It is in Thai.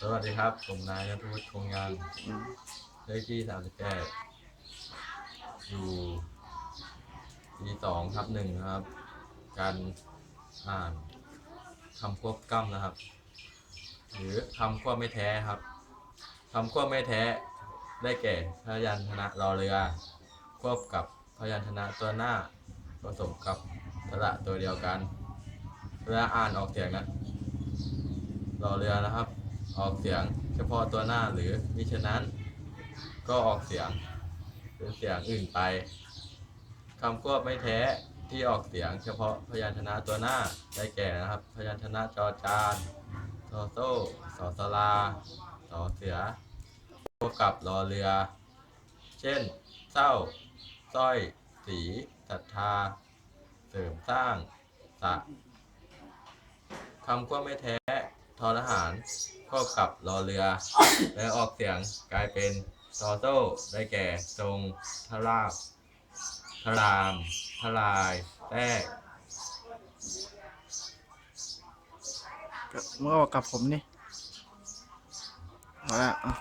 สวัสดีครับ ผมนายนัทวุฒิคงงานเลขที่สามสิบแปดอยู่ปีสองทับหนึ่งนะครับ การอ่านคำควบกล้ำนะครับ หรือคำควบไม่แท้ครับคำควบไม่แท้ได้แก่พยัญชนะรอเรือ ควบกับพยัญชนะตัวหน้าผสมกับสระตัวเดียวกันเวลาอ่านออกเสียงนะรอเรือนะครับ ออกเสียงเฉพาะตัวหน้าหรือมิฉะนั้น ก็ออกเสียงเป็นเสียงอื่นไปคำควบไม่แท้ที่ออกเสียงเฉพาะพยัญชนะตัวหน้าได้แก่นะครับ พยัญชนะจอจานทอโซ่สอสลาสอเสือควบกับรอเรือ เช่น เศร้าสร้อย สีศรัทธา เสริมสร้างสะคำควบไม่แท้ ทอทหารควบกับรอเรือ และออกเสียงกลายเป็นซอโต้ได้แก่ทรงทราบทรามทลายแต้เมื่อกับผมนี่เอาละอะ